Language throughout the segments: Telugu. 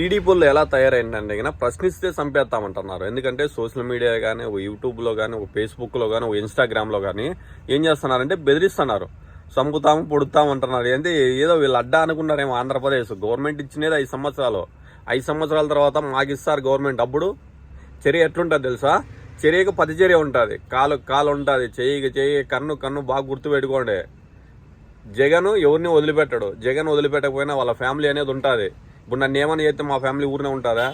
టీడీపీలో ఎలా తయారైందంటే కనుక ప్రశ్నిస్తే చంపేస్తామంటున్నారు ఎందుకంటే సోషల్ మీడియా కానీ ఒక యూట్యూబ్లో కానీ ఒక ఫేస్బుక్లో కానీ ఒక ఇన్స్టాగ్రామ్లో కానీ ఏం చేస్తున్నారంటే బెదిరిస్తున్నారు. చంపుతాము పొడుతాము అంటున్నారు ఏంటి ఏదో వీళ్ళు అడ్డా అనుకున్నారేమో ఆంధ్రప్రదేశ్. గవర్నమెంట్ ఇచ్చినది ఐదు సంవత్సరాలు. ఐదు సంవత్సరాల తర్వాత మాకు ఇస్తారు గవర్నమెంట్ అప్పుడు. చర్య ఎట్లుంటుంది తెలుసా? చర్యకు పది చర్య ఉంటుంది. కాలు కాలు ఉంటుంది. చెయ్యికి చెయ్యి కన్ను కన్ను బాగా గుర్తుపెట్టుకోండి జగన్ ఎవరిని వదిలిపెట్టడు. జగన్ వదిలిపెట్టకపోయినా వాళ్ళ ఫ్యామిలీ అనేది ఉంటుంది. ఇప్పుడు నన్ను ఏమని చేస్తే మా ఫ్యామిలీ ఊరినే ఉంటుందా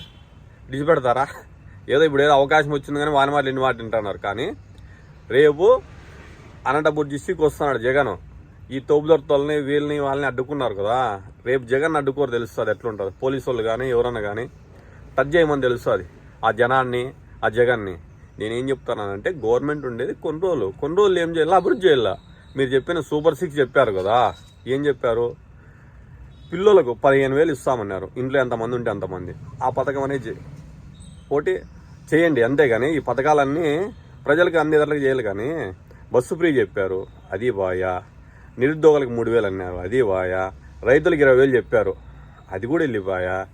విడిచిపెడతారా? ఏదో ఇప్పుడు ఏదో అవకాశం వచ్చింది కానీ వాని మాటలు ఎన్ని మాట వింటున్నారు. కానీ రేపు అనంతపూర్ డిస్టిక్ వస్తున్నాడు జగన్. ఈ తోపుదొరతల్ని వీళ్ళని వాళ్ళని అడ్డుకున్నారు కదా. రేపు జగన్ అడ్డుకోరు తెలుస్తుంది ఎట్లుంటుంది. పోలీసు వాళ్ళు కానీ ఎవరన్నా కానీ టచ్ చేయమని తెలుస్తుంది. ఆ జనాన్ని ఆ జగన్ని. నేనేం చెప్తానంటే గవర్నమెంట్ ఉండేది కొన్ని రోజులు. కొన్ని రోజులు ఏం చేయాలి? అభివృద్ధి చేయాల? మీరు చెప్పిన సూపర్ సిక్స్ చెప్పారు కదా. ఏం చెప్పారు? పిల్లలకు పదిహేను వేలు ఇస్తామన్నారు. ఇంట్లో ఎంతమంది ఉంటే అంతమంది. ఆ పథకం అనేది చే- ఒకటి చేయండి. అంతేగాని ఈ పథకాలన్నీ ప్రజలకు అందేదానికి చేయాలి కానీ బస్సు ఫ్రీ చెప్పారు. అది బాయా నిరుద్యోగులకు మూడు వేలు అన్నారు. అది బాయా రైతులకు ఇరవై వేలు చెప్పారు. అది కూడా వెళ్ళిపోయా?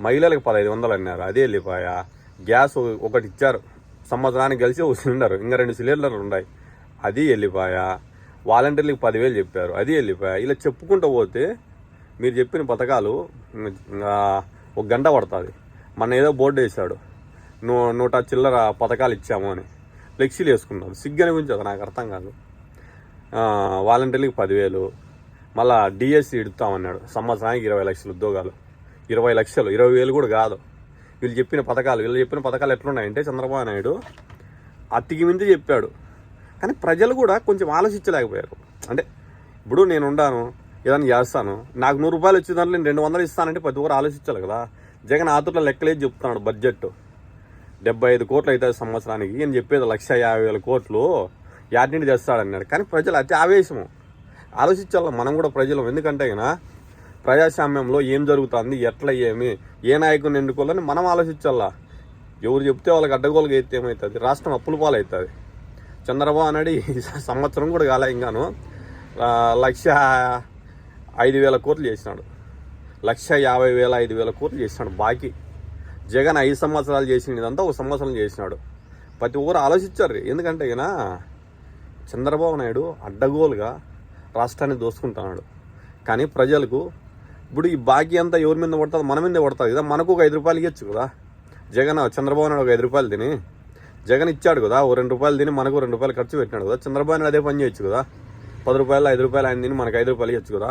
మహిళలకు పదహైదు వందలు అన్నారు. అది వెళ్ళిపోయా? గ్యాస్ ఒకటి ఇచ్చారు. సంవత్సరానికి కలిసి ఒక సిలిండర్. ఇంకా రెండు సిలిండర్లు ఉన్నాయి. అది వెళ్ళిపోయా? వాలంటీర్లకు పదివేలు చెప్పారు. అది వెళ్ళిపోయా? ఇలా చెప్పుకుంటూ పోతే మీరు చెప్పిన పథకాలు ఒక గంట పడుతుంది. మన ఏదో బోర్డు వేసాడు నూ నూట చిల్లర పథకాలు ఇచ్చాము అని. ఫ్లెక్సీలు వేసుకున్నారు గురించి అది నాకు అర్థం కాదు. వాలంటీర్లకు పదివేలు. మళ్ళా డిఎస్సి ఇడుతామన్నాడు. సంవత్సరానికి ఇరవై లక్షల ఉద్యోగాలు. ఇరవై లక్షలు. ఇరవై వేలు కూడా కాదు. వీళ్ళు చెప్పిన పథకాలు వీళ్ళు చెప్పిన పథకాలు ఎట్లున్నాయంటే చంద్రబాబు నాయుడు అతికి మించి చెప్పాడు. కానీ ప్రజలు కూడా కొంచెం ఆలోచించలేకపోయారు. అంటే ఇప్పుడు నేను ఉండాను ఏదైనా చేస్తాను. నాకు నూరు రూపాయలు వచ్చే దాంట్లో నేను రెండు వందలు ఇస్తానంటే ప్రతి ఒక్కరు ఆలోచించాలి కదా. జగన్ ఆతుట్లో లెక్కలేదు చెప్తున్నాడు బడ్జెట్ డెబ్బై ఐదు కోట్లు అవుతుంది సంవత్సరానికి. అని చెప్పేది లక్ష యాభై వేల కోట్లు. యాడ్నింటి తెస్తాడన్నాడు. కానీ ప్రజలు అతి ఆవేశము. ఆలోచించాలి మనం కూడా ప్రజలు. ఎందుకంటే అయినా ప్రజాస్వామ్యంలో ఏం జరుగుతుంది ఎట్లా ఏమి ఏ నాయకుని ఎన్నుకోవాలని మనం ఆలోచించాలా? ఎవరు చెప్తే వాళ్ళకి అడ్డగోలుగా అయితే ఏమవుతుంది రాష్ట్రం అప్పుల పాలవుతుంది. చంద్రబాబు నాయుడు ఈ సంవత్సరం కూడా కాలే ఇంకాను. లక్ష ఐదు వేల కోట్లు చేసినాడు. లక్ష యాభై వేల ఐదు వేల కోట్లు చేసినాడు బాకీ. జగన్ ఐదు సంవత్సరాలు చేసినదంతా ఒక సంవత్సరం చేసినాడు. ప్రతి ఒక్కరు ఆలోచించారు. ఎందుకంటే ఈయన చంద్రబాబు నాయుడు అడ్డగోలుగా రాష్ట్రాన్ని దోసుకుంటున్నాడు. కానీ ప్రజలకు ఇప్పుడు ఈ బాకీ అంతా ఎవరి మీద పడుతుంది? మన మీద పడుతుంది కదా. మనకు ఒక ఐదు రూపాయలు ఇవ్వచ్చు కదా. జగన్ చంద్రబాబు నాయుడు ఒక ఐదు రూపాయలు తిని జగన్ ఇచ్చాడు కదా ఓ రెండు రూపాయలు తిని మనకు రెండు రూపాయలు ఖర్చు పెట్టినాడు కదా. చంద్రబాబు నాయుడు అదే పని చేయొచ్చు కదా. పది రూపాయలు ఐదు రూపాయలు ఆయన తిని మనకు ఐదు రూపాయలు ఇవ్వచ్చు కదా.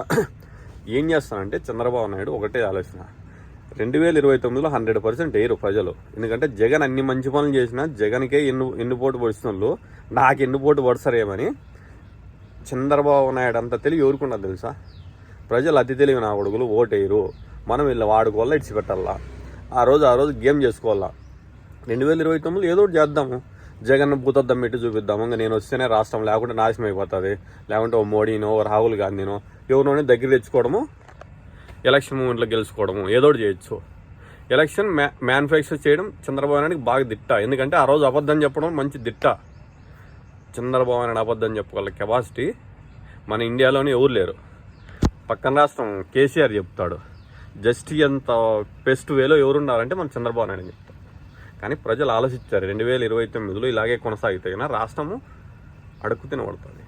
ఏం చేస్తానంటే చంద్రబాబు నాయుడు ఒకటే ఆలోచన. రెండు వేల ఇరవై తొమ్మిదిలో హండ్రెడ్ పర్సెంట్ వేయరు ప్రజలు. ఎందుకంటే జగన్ అన్ని మంచి పనులు చేసినా జగన్కే ఎన్ను ఎన్నుపోటు పడిచిన నాకు ఎన్నుపోటు పడసరేమని చంద్రబాబు నాయుడు అంత తెలివి ఎవరుకున్నా తెలుసా? ప్రజలు అతి తెలివి నా కొడుకులు ఓటేయరు. మనం వీళ్ళ వాడుకోవాలా ఇడిచిపెట్టాలా? ఆ రోజు ఆ రోజు గేమ్ చేసుకోవాలా? రెండు వేల ఇరవై తొమ్మిదిలో ఏదో ఒకటి చేద్దాము. జగన్ భూతద్దం పెట్టి చూపిద్దాము. ఇంకా నేను వస్తేనే రాష్ట్రం లేకుంటే నాశనం అయిపోతుంది. లేకుంటే ఓ మోడీనో ఓ రాహుల్ గాంధీనో ఎవరినోని దగ్గర తెచ్చుకోవడము ఎలక్షన్ మూమెంట్లో గెలుచుకోవడము ఏదో ఒకటి చేయొచ్చు. ఎలక్షన్ మ్యా మ్యానుఫ్యాక్చర్ చేయడం చంద్రబాబు నాయుడికి బాగా దిట్ట. ఎందుకంటే ఆ రోజు అబద్ధం చెప్పడం మంచి దిట్ట. చంద్రబాబు నాయుడు అబద్ధం చెప్పగల కెపాసిటీ మన ఇండియాలోనే ఎవరు లేరు. పక్కన రాష్ట్రం కేసీఆర్ చెప్తాడు జస్ట్ ఎంత బెస్ట్ వేలో ఎవరున్నారంటే మన చంద్రబాబు నాయుడు అని చెప్తాడు. కానీ ప్రజలు ఆలోచించారు. రెండు వేల ఇరవై తొమ్మిదిలో ఇలాగే కొనసాగితే కన్నా రాష్ట్రము అడుక్కు తినబడుతుంది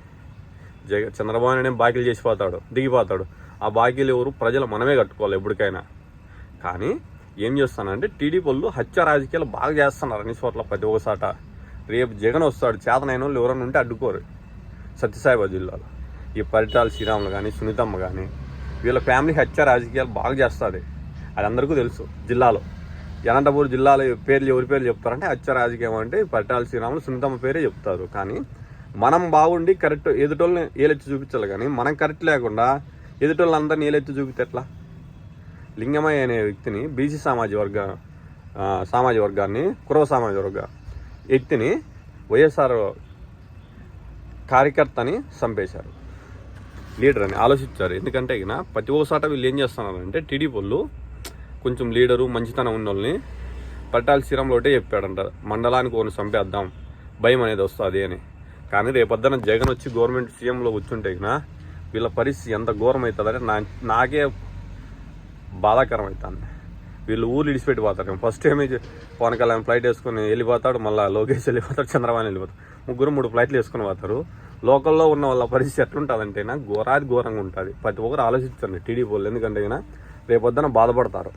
జగ చంద్రబాబు నాయుడు బాకీలు చేసిపోతాడు దిగిపోతాడు. ఆ బాకీలు ఎవరు? ప్రజలు మనమే కట్టుకోవాలి ఎప్పటికైనా. కానీ ఏం చేస్తానంటే టీడీపీ వాళ్ళు హత్య రాజకీయాలు బాగా చేస్తున్నారు అన్ని చోట్ల ప్రతి ఒక్కసాట రేపు జగన్ వస్తాడు. చేతనైన వాళ్ళు ఎవరైనా ఉంటే అడ్డుకోరు. సత్యసాయిబాబు జిల్లాలో. ఈ పరిటాల శ్రీరాములు కానీ సునీతమ్మ కానీ వీళ్ళ ఫ్యామిలీ హత్య రాజకీయాలు బాగా చేస్తుంది. అది అందరికీ తెలుసు జిల్లాలో. అనంతపూర్ జిల్లాలో పేర్లు ఎవరి పేర్లు చెప్తారంటే అచ్చ రాజకీయం అంటే పట్టాల శ్రీరాములు సునీతమ్మ పేరే చెప్తారు. కానీ మనం బాగుండి కరెక్ట్ ఎదుటోళ్ళని ఏలెత్తి చూపించాలి కానీ మనం కరెక్ట్ లేకుండా ఎదుటోళ్ళందరినీ ఏలెత్తి చూపితే ఎట్లా? లింగమయ్య అనే వ్యక్తిని బీసీ సామాజిక వర్గ సామాజిక వర్గాన్ని కురవ సామాజిక వర్గ వ్యక్తిని వైఎస్ఆర్ కార్యకర్తని చంపేశారు. లీడర్ అని ఆలోచించారు. ఎందుకంటే ఇక ప్రతి ఒక్కసాట వీళ్ళు ఏం చేస్తున్నారంటే టీడీపీ వాళ్ళు కొంచెం లీడరు మంచితనం ఉన్న వాళ్ళని పట్టాల సీరంలోటే చెప్పాడంట. మండలానికి ఒకరిని చంపేద్దాం భయం అనేది వస్తుంది అని. కానీ రేపొద్దున జగన్ వచ్చి గవర్నమెంట్ సీఎంలో కూర్చుంటే ఇక వీళ్ళ పరిస్థితి ఎంత ఘోరం అవుతుందంటే నా నాకే బాధాకరం అవుతుంది వీళ్ళు ఊరు ఇడిచిపెట్టి పోతారు first time Pawan Kalyan flight వేసుకుని వెళ్ళిపోతాడు మళ్ళీ లోకేష్ వెళ్ళిపోతాడు చంద్రబాబు వెళ్ళిపోతాడు. ముగ్గురు మూడు ఫ్లైట్లు వేసుకుని పోతారు. లోకల్లో ఉన్న వాళ్ళ పరిస్థితి ఎట్లుంటుందంటే ఘోరాది ఘోరంగా ఉంటుంది. ప్రతి ఒక్కరు ఆలోచిస్తారు టీడీపీ వాళ్ళు. ఎందుకంటే రేపొద్దున బాధపడతారు.